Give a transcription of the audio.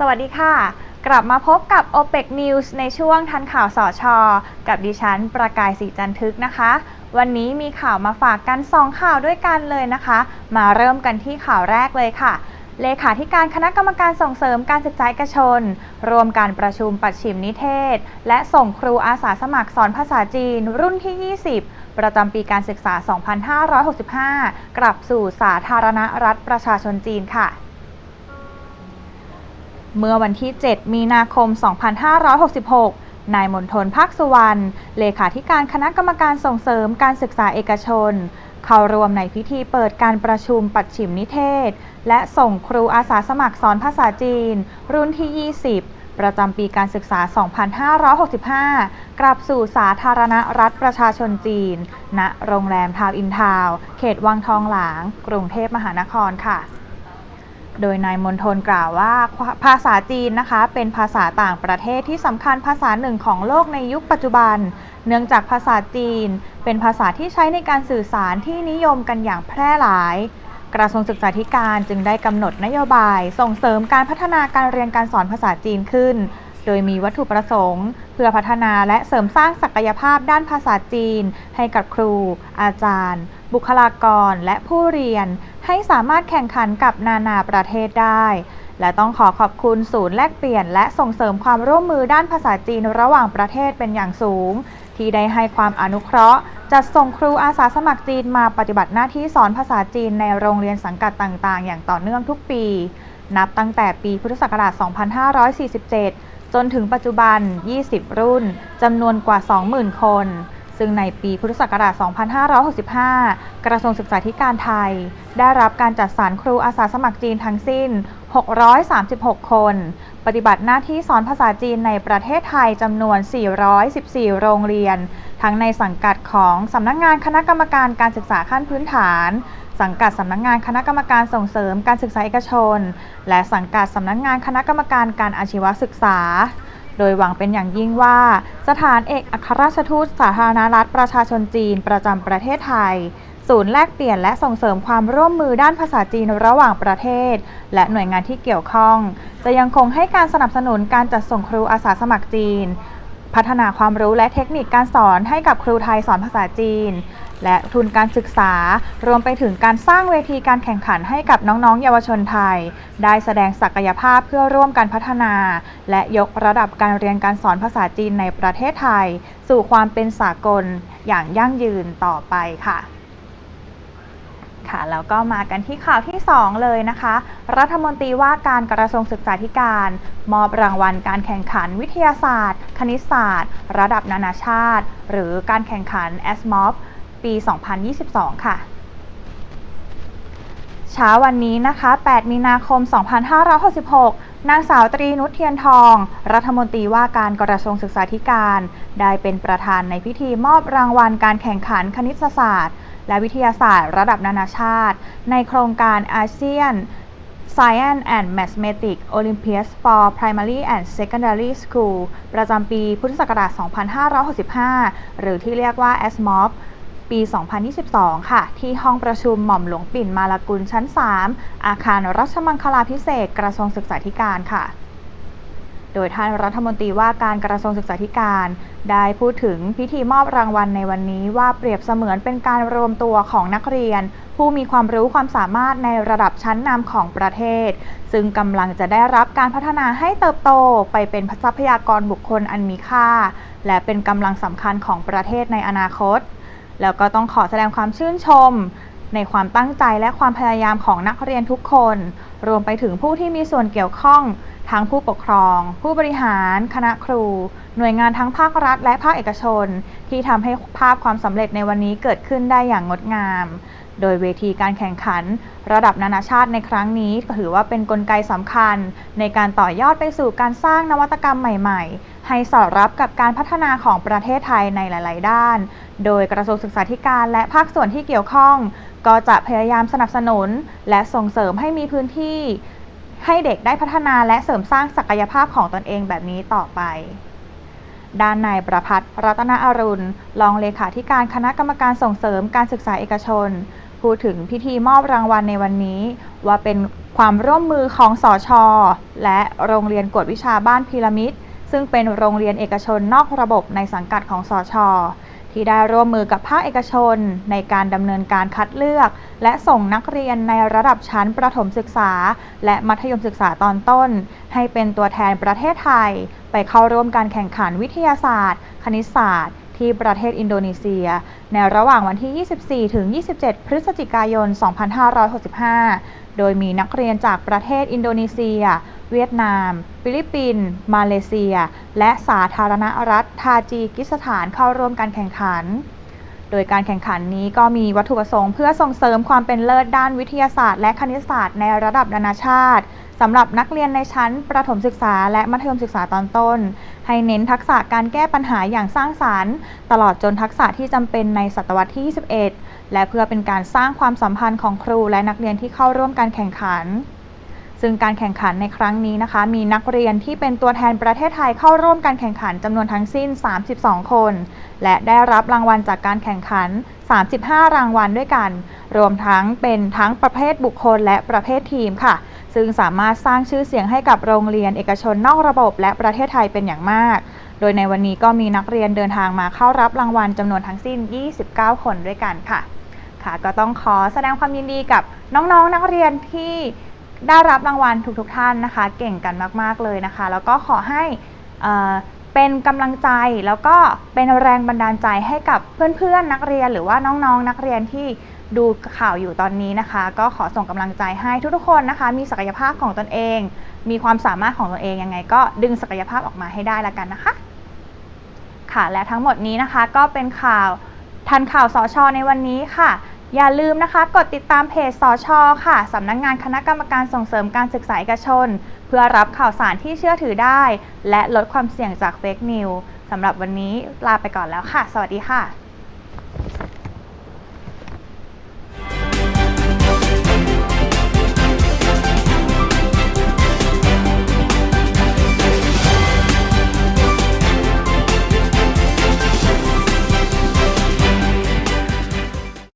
สวัสดีค่ะ กลับมาพบกับ OPEC News ในช่วงทันข่าวสอชอกับดิฉันประกายสีจันทึกนะคะ วันนี้มีข่าวมาฝากกัน 2 ข่าวด้วยกันเลยนะคะ มาเริ่มกันที่ข่าวแรกเลยค่ะ เลขาธิการคณะกรรมการส่งเสริมการศึกษาเอกชน รวมการประชุมปัดฉิมนิเทศ และส่งครูอาสาสมัครสอนภาษาจีน รุ่นที่ 20ประจำปีการศึกษา 2565 กลับสู่สาธารณรัฐประชาชนจีนค่ะ เมื่อวันที่ 7 มีนาคม 2566 นายมนทนภาคสุวรรณ เลขาธิการคณะกรรมการส่งเสริมการศึกษาเอกชน เข้ารวมในพิธีเปิดการประชุมปัดฉิมนิเทศ และส่งครูอาสาสมัครสอนภาษาจีน รุ่นที่ 20 ประจำปีการศึกษา 2565 กลับสู่สาธารณรัฐประชาชนจีน ณ โรงแรมทาวน์อินทาว เขตวังทองหลาง กรุงเทพมหานครค่ะ โดยนายมนทนกล่าวว่าภาษาจีนนะคะ เป็นภาษาต่างประเทศที่สำคัญภาษาหนึ่งของโลกในยุคปัจจุบัน เนื่องจากภาษาจีน เป็นภาษาที่ใช้ในการสื่อสารที่นิยมกันอย่างแพร่หลาย กระทรวงศึกษาธิการจึงได้กำหนดนโยบาย ส่งเสริมการพัฒนาการเรียนการสอนภาษาจีนขึ้น โดยมีวัตถุประสงค์ เพื่อพัฒนาและเสริมสร้างศักยภาพด้านภาษาจีน ให้กับครู อาจารย์ บุคลากรและผู้เรียนให้สามารถแข่งขันกับนานาประเทศได้ และต้องขอขอบคุณศูนย์แลกเปลี่ยน และส่งเสริมความร่วมมือด้านภาษาจีนระหว่างประเทศเป็นอย่างสูง ที่ได้ให้ความอนุเคราะห์ จัดส่งครูอาสาสมัครจีนมาปฏิบัติหน้าที่สอนภาษาจีนในโรงเรียนสังกัดต่างๆ อย่างต่อเนื่องทุกปี นับตั้งแต่ปีพุทธศักราช 2547 จนถึงปัจจุบัน 20 รุ่นจำนวนกว่า 20,000 คน ซึ่งในปีพุทธศักราช 2565 กระทรวงศึกษาธิการไทย ได้รับการจัดสรรครูอาสาสมัครจีนทั้งสิ้น 636 คน ปฏิบัติหน้าที่สอนภาษาจีนในประเทศไทยจำนวน 414 โรงเรียน ทั้งในสังกัดของสำนักงงานคณะกรรมการการศึกษาขั้นพื้นฐานสังกัดสำนักงงานคณะกรรมการส่งเสริมการศึกษาเอกชน และสังกัดสำนักงงานคณะกรรมการการอาชีวศึกษา โดยหวังเป็นอย่างยิ่งว่า สถานเอกอัครราชทูตสาธารณรัฐประชาชนจีนประจำประเทศไทย ศูนย์แลกเปลี่ยนและส่งเสริมความร่วมมือด้านภาษาจีนระหว่างประเทศ และหน่วยงานที่เกี่ยวข้อง จะยังคงให้การสนับสนุนการจัดส่งครูอาสาสมัครจีน พัฒนาความรู้และเทคนิคการสอนให้กับครูไทยสอนภาษาจีน และทุนการศึกษา รวมไปถึงการสร้างเวทีการแข่งขันให้กับน้องๆ เยาวชนไทย ได้แสดงศักยภาพเพื่อร่วมกันพัฒนา และยกระดับการเรียนการสอนภาษาจีนในประเทศไทย สู่ความเป็นสากลอย่างยั่งยืนต่อไปค่ะค่ะแล้วก็มากันที่ข่าวที่ 2 เลยนะคะ รัฐมนตรีว่าการกระทรวงศึกษาธิการ มอบรางวัลการแข่งขันวิทยาศาสตร์ คณิตศาสตร์ ระดับนานาชาติ หรือการแข่งขัน s m o p ปี 2022 ค่ะ เช้าวันนี้นะคะ 8 มีนาคม 2566 นางสาวตรีนุชเทียนทอง รัฐมนตรีว่าการกระทรวงศึกษาธิการ ได้เป็นประธานในพิธีมอบรางวัลการแข่งขันคณิตศาสตร์ และวิทยาศาสตร์ระดับนานาชาติ ในโครงการอาเซียน Science and Mathematics Olympiads for Primary and Secondary School ประจำปีพุทธศักราช 2565 หรือที่เรียกว่า ASMOP ปี 2022 ค่ะ ที่ห้องประชุมหม่อมหลวงปิ่นมาลากุลชั้น 3 อาคารรัชมังคลาพิเศษกระทรวงศึกษาธิการค่ะ โดยท่านรัฐมนตรีว่าการกระทรวงศึกษาธิการ ได้พูดถึงพิธีมอบรางวัลในวันนี้ว่าเปรียบเสมือนเป็นการรวมตัวของนักเรียน ผู้มีความรู้ความสามารถในระดับชั้นนำของประเทศ ซึ่งกำลังจะได้รับการพัฒนาให้เติบโตไปเป็นทรัพยากรบุคคลอันมีค่า และเป็นกำลังสำคัญของประเทศในอนาคต แล้วก็ต้องขอแสดงความชื่นชม ในความตั้งใจและความพยายามของนักเรียนทุกคน รวมไปถึงผู้ที่มีส่วนเกี่ยวข้องทั้งผู้ปกครอง ผู้บริหาร คณะครู หน่วยงานทั้งภาครัฐ และภาคเอกชน ที่ทำให้ภาพความสำเร็จในวันนี้เกิดขึ้นได้อย่างงดงาม โดยเวทีการแข่งขัน ระดับนานาชาติในครั้งนี้ถือว่าเป็นนกลไกสำคัญ ในการต่อยอดไปสู่การสร้างนวัตกรรมใหม่ๆ ให้สอดรับกับการพัฒนาของประเทศไทยในหลาย ๆ ด้าน โดยกระทรวงศึกษาธิการและภาคส่วนที่เกี่ยวข้อง ก็จะพยายามสนับสนุน และส่งเสริมให้มีพื้นที่ ให้เด็กได้พัฒนาและเสริมสร้างศักยภาพของตนเองแบบนี้ต่อไปด้านนายประพัฒน์รัตนอรุณ รองเลขาธิการคณะกรรมการส่งเสริมการศึกษาเอกชน พูดถึงพิธีมอบรางวัลในวันนี้ ว่าเป็นความร่วมมือของสอชอและโรงเรียนกวดวิชาบ้านพีระมิด ซึ่งเป็นโรงเรียนเอกชนนอกระบบในสังกัดของสอชอที่ได้ร่วมมือกับภาคเอกชน ในการดำเนินการคัดเลือก และส่งนักเรียนในระดับชั้นประถมศึกษา และมัธยมศึกษาตอนต้น ให้เป็นตัวแทนประเทศไทย ไปเข้าร่วมการแข่งขันวิทยาศาสตร์ คณิตศาสตร์ ที่ประเทศอินโดนีเซีย ในระหว่างวันที่ 24 ถึง 27 พฤศจิกายน 2565 โดยมีนักเรียนจากประเทศอินโดนีเซีย เวียดนาม ฟิลิปปินส์ มาเลเซีย และสาธารณรัฐทาจิกิสถานเข้าร่วมการแข่งขัน โดยการแข่งขันนี้ก็มีวัตถุประสงค์เพื่อส่งเสริมความเป็นเลิศด้านวิทยาศาสตร์และคณิตศาสตร์ในระดับนานาชาติสำหรับนักเรียนในชั้นประถมศึกษาและมัธยมศึกษาตอนต้น ให้เน้นทักษะการแก้ปัญหาอย่างสร้างสารรค์ ตลอดจนทักษะที่จำเป็นในศตวรรษที่ 21 และเพื่อเป็นการสร้างความสัมพันธ์ของครูและนักเรียนที่เข้าร่วมการแข่งขัน ซึ่งการแข่งขันในครั้งนี้นะคะ มีนักเรียนที่เป็นตัวแทนประเทศไทยเข้าร่วมการแข่งขันจำนวนทั้งสิ้น 32 คน และได้รับรางวัลจากการแข่งขัน 35 รางวัลด้วยกัน รวมทั้งเป็นทั้งประเภทบุคคลและประเภททีมค่ะ ซึ่งสามารถสร้างชื่อเสียงให้กับโรงเรียนเอกชนนอกระบบและประเทศไทยเป็นอย่างมาก โดยในวันนี้ก็มีนักเรียนเดินทางมาเข้ารับรางวัลจำนวนทั้งสิ้น 29 คนด้วยกันค่ะ ค่ะก็ต้องขอแสดงความยินดีกับน้องๆนนักเรียนที่ ได้รับรางวัลทุกๆทท่านนะคะ เก่งกันมาก ๆ เลยนะคะ แล้วก็ขอให้เอ่อเป็นกำลังใจแล้วก็เป็นแรงบันดาลใจให้กับเพื่อนๆ นักเรียนหรือว่าน้องๆนักเรียนที่ดูข่าวอยู่ตอนนี้นะคะ ก็ขอส่งกำลังใจให้ทุกๆคนนะคะ มีศักยภาพของตนเอง มีความสามารถของตนเองยังไง ก็ดึงศักยภาพออกมาให้ได้ละกันนะคะ ค่ะและทั้งหมดนี้นะคะก็เป็นข่าวทันข่าวสอชอในวันนี้ค่ะ อย่าลืมนะคะ กดติดตามเพจสอชอค่ะ สำนักงงานคณะกรรมการส่งเสริมการศึกษาเอกชน เพื่อรับข่าวสารที่เชื่อถือได้ และลดความเสี่ยงจากเฟกนิวสำหรับวันนี้ลาไปก่อนแล้วค่ะ สวัสดีค่ะ